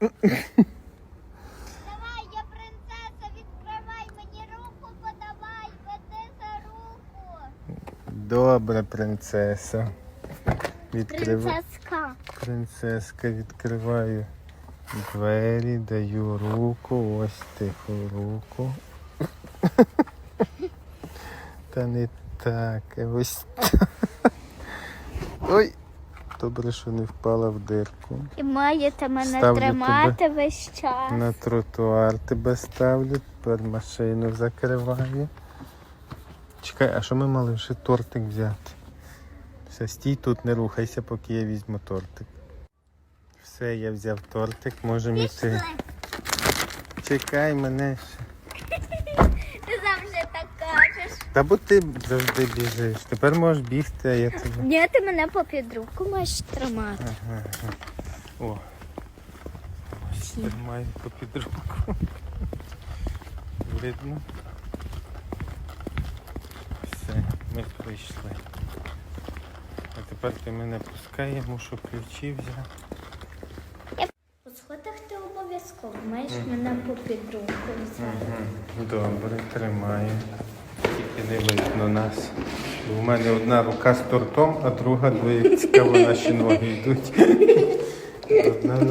Давай, я принцеса, відкривай мені руку, подавай, веди за руку. Добре, принцеса. Відкрив... Принцеска. Принцеска, відкриваю двері, даю руку, ось тихо руку. Та не так, ось так. Ой, добре, що не впала в дирку. І маєте мене Ставлю тримати весь час. На тротуар тебе ставлю, тепер машину закриваю. Чекай, а що ми мали вже тортик взяти? Все, стій тут, не рухайся, поки я візьму тортик. Все, я взяв тортик, можемо йти. Чекай мене ще. Та бо ти завжди біжиш. Тепер можеш бігти, а я тебе. Ні, ти мене попід руку маєш тримати. Ага, ага. О. Ось тримаю попід руку. Видно. Все, ми прийшли. А тепер ти мене пускай, я мушу ключі взяти. У сходах ти обов'язково маєш мене попід руку взяти. Добре, тримаю. Не видно нас. У мене одна рука з тортом, а друга, двоє цікаво, наші ноги йдуть. Одна